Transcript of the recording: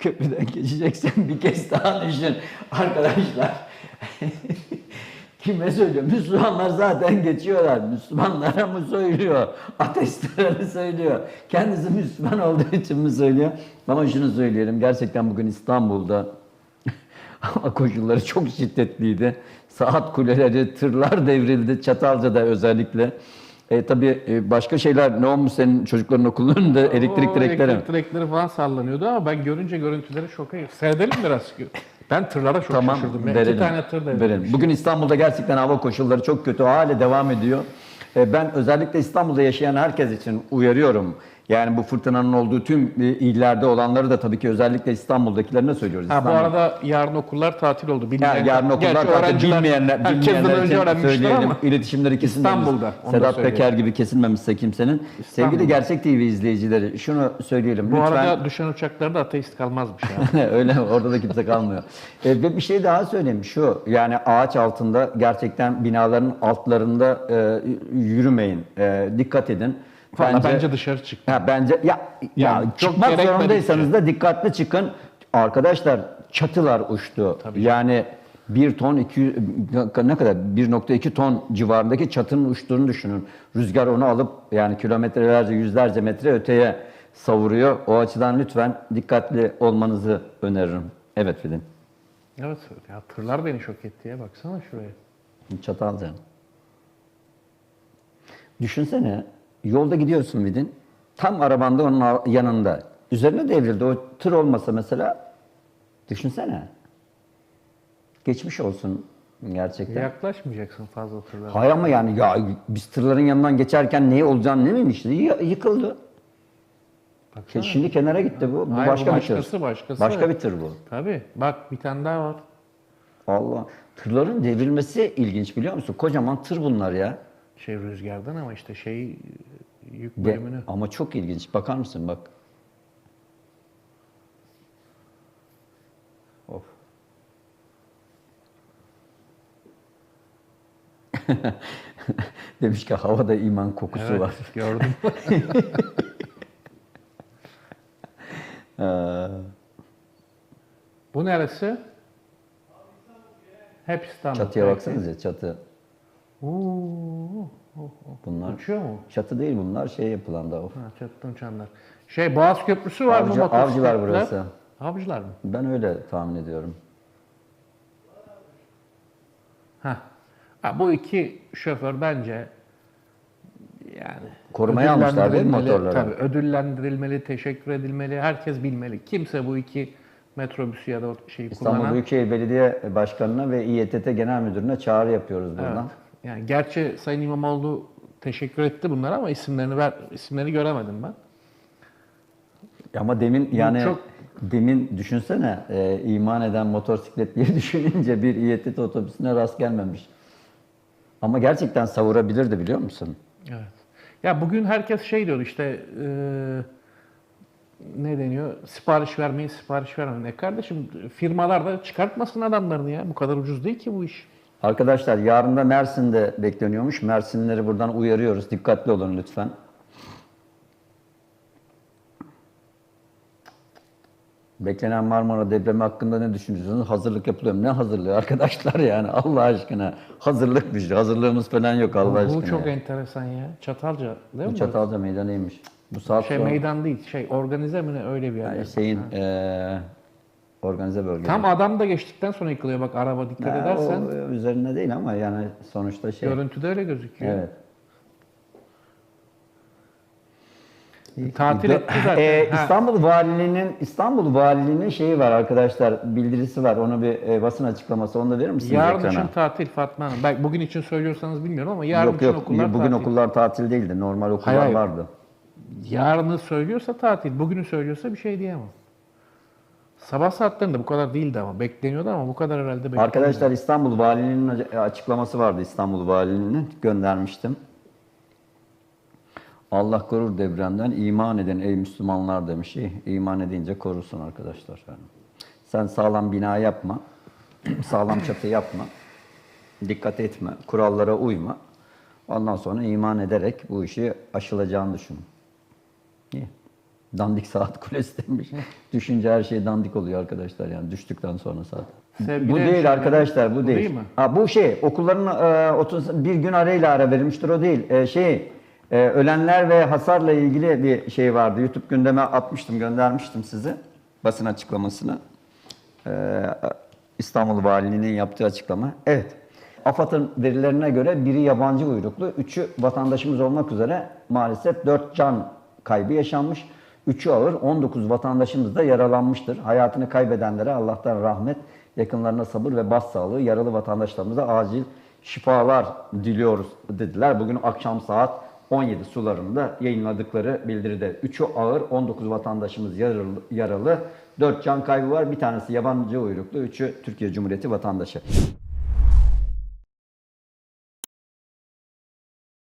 köprüden geçeceksen bir kez daha düşün. Arkadaşlar kime söylüyor? Müslümanlar zaten geçiyorlar. Müslümanlara mı söylüyor? Ateistlere söylüyor? Kendisi Müslüman olduğu için mi söylüyor? Ama şunu söyleyelim. Gerçekten bugün İstanbul'da Hava koşulları çok şiddetliydi. Saat kuleleri, tırlar devrildi. Çatalca'da özellikle. E, tabii e, başka şeyler ne olmuş senin çocukların okullarında elektrik O direkleri. Elektrik direkleri falan sallanıyordu ama ben görünce görüntüleri şoka Seyredelim biraz. Ben tırlara çok Tamam şaşırdım. Verelim. İki tane tır devrilmiş. verelim. Bugün İstanbul'da gerçekten hava koşulları çok kötü. Hala devam ediyor. E, Ben özellikle İstanbul'da yaşayan herkes için uyarıyorum. Yani bu fırtınanın olduğu tüm e, illerde olanları da tabii ki özellikle İstanbul'dakilerine söylüyoruz. Ha, bu İstanbul- arada yarın okullar tatil oldu. Ya Bilmeyenler, yarın okullar tatil öğrenciler bilmeyenler, bilmeyenler önce için söyleyelim. ama İletişimleri kesilmemiş. İstanbul'da, Sedat. Peker gibi kesilmemişse kimsenin. Sevgili Gerçek TV izleyicileri şunu söyleyelim. bu lütfen. arada düşen uçaklarda ateist kalmazmış ya. Öyle orada da kimse kalmıyor. E, ve bir şey daha söyleyeyim şu yani ağaç altında gerçekten binaların altlarında e, yürümeyin. E, dikkat edin. Valla bence, dışarı çık. Ha, bence ya, ya Yani çok çıkmak zorundaysanız da dikkatli çıkın. Arkadaşlar çatılar uçtu. Yani 1 ton 200 ne kadar 1.2 ton civarındaki çatının uçtuğunu düşünün. Rüzgar onu alıp yani kilometrelerce yüzlerce metre öteye savuruyor. O açıdan lütfen dikkatli olmanızı öneririm. Evet Fidin. Evet ya tırlar beni şok etti ya baksana şuraya. Çatalca. Düşünsene yolda gidiyorsun Vidin. Tam arabanda onun yanında. Üzerine devrildi. O tır olmasa mesela düşünsene. Geçmiş olsun gerçekten. Yaklaşmayacaksın fazla tırlara. Hayır ama yani ya biz tırların yanından geçerken ne olacağını ne miymişti? Y- yıkıldı. Baksana. Şimdi kenara gitti bu. Bu Hayır, bu başka bir tır. başkası, başkası. Başka bir tır bu. Tabii. Bak bir tane daha var. Allah. Tırların devrilmesi ilginç biliyor musun? Kocaman tır bunlar ya. Şey rüzgardan ama işte şey yük De- bölümünü. ama çok ilginç. Bakar mısın bak. Of. Demiş ki havada iman kokusu Evet, var. gördüm. Ee, Bu neresi? Hep İstanbul. çatıya baksanıza çatı. Oo, Bunlar uçuyor mu? çatı değil bunlar şey yapılan da. Of. Ha, çatıdan uçanlar. Şey Boğaz Köprüsü var Avcı- mı avcılar burası. Avcılar mı? Ben öyle tahmin ediyorum. Ha. ha. Bu iki şoför bence yani Korumaya almışlar değil mi motorları? Tabii ödüllendirilmeli, teşekkür edilmeli. Herkes bilmeli. Kimse bu iki metrobüsü ya da o şeyi İstanbul kullanan Büyükşehir Belediye Başkanı'na ve İETT Genel Müdürü'ne çağrı yapıyoruz buradan. Evet. Yani gerçi Sayın İmamoğlu teşekkür etti bunlara ama isimlerini ver isimlerini göremedim ben. Ama demin yani çok- demin düşünsene e, iman eden motosikletliyi düşününce bir İETT otobüsüne rast gelmemiş. Ama gerçekten savurabilirdi biliyor musun? Evet. Ya bugün herkes şey diyordu işte e, ne deniyor? Sipariş vermeyin, sipariş vermeyin. E kardeşim firmalar da çıkartmasın adamlarını ya. Bu kadar ucuz değil ki bu iş. Arkadaşlar yarın da Mersin'de bekleniyormuş. Mersinlileri buradan uyarıyoruz. Dikkatli olun lütfen. Beklenen Marmara depremi hakkında ne düşünüyorsunuz? Hazırlık yapılıyor mu? Ne hazırlığı arkadaşlar yani Allah aşkına. Hazırlık bir şey. Hazırlığımız falan yok Allah bu aşkına. çok ya. enteresan ya. Çatalca değil Bu mi? Çatalca meydanıymış. Bu saat Şey sonra- meydan değil, şey organize mi ne öyle bir yer. Yani şeyin organize bölge. Tam adam da geçtikten sonra yıkılıyor bak araba dikkat Ha, edersen. O üzerinde değil ama yani sonuçta şey. Görüntüde öyle gözüküyor. Evet. Tatil Ve- etti zaten. Ha. İstanbul Valiliğinin İstanbul Valiliğinin şeyi var arkadaşlar bildirisi var. Onu bir e, basın açıklaması onu da verir misiniz Yarın ekrana? için tatil Fatma Hanım. Belki bugün için söylüyorsanız bilmiyorum ama yarın yok için yok okullar bugün tatil. okullar tatil değildi. Normal okullar hayır. vardı. Yarını söylüyorsa tatil, bugünü söylüyorsa bir şey diyemem. Sabah saatlerinde bu kadar değildi ama bekleniyordu ama bu kadar herhalde bekleniyordu. Arkadaşlar İstanbul Valiliğinin açıklaması vardı. İstanbul Valiliğinin göndermiştim. Allah korur depremden iman edin ey Müslümanlar demiş. İyi, İman edince korusun arkadaşlar. Yani. Sen sağlam bina yapma. sağlam çatı yapma. Dikkat etme. Kurallara uyma. Ondan sonra iman ederek bu işi aşılacağını düşün. İyi. Dandik saat kulesi demiş. Düşünce her şey dandik oluyor arkadaşlar yani düştükten sonra. Sevgili bu değil arkadaşlar bu, bu değil. değil mi? Ha, bu şey okulların e, 30 bir gün arayla ara verilmiştir o değil. E, şey e, ölenler ve hasarla ilgili bir şey vardı. YouTube gündeme atmıştım göndermiştim size basın açıklamasını. E, İstanbul Valiliğinin yaptığı açıklama. Evet. AFAD'ın verilerine göre biri yabancı uyruklu, üçü vatandaşımız olmak üzere maalesef 4 can kaybı yaşanmış. Üçü ağır, 19 vatandaşımız da yaralanmıştır. Hayatını kaybedenlere Allah'tan rahmet, yakınlarına sabır ve başsağlığı, yaralı vatandaşlarımıza acil şifalar diliyoruz dediler. Bugün akşam saat 17 sularında yayınladıkları bildiride. Üçü ağır, 19 vatandaşımız yaralı, yaralı 4 can kaybı var. Bir tanesi yabancı uyruklu, üçü Türkiye Cumhuriyeti vatandaşı.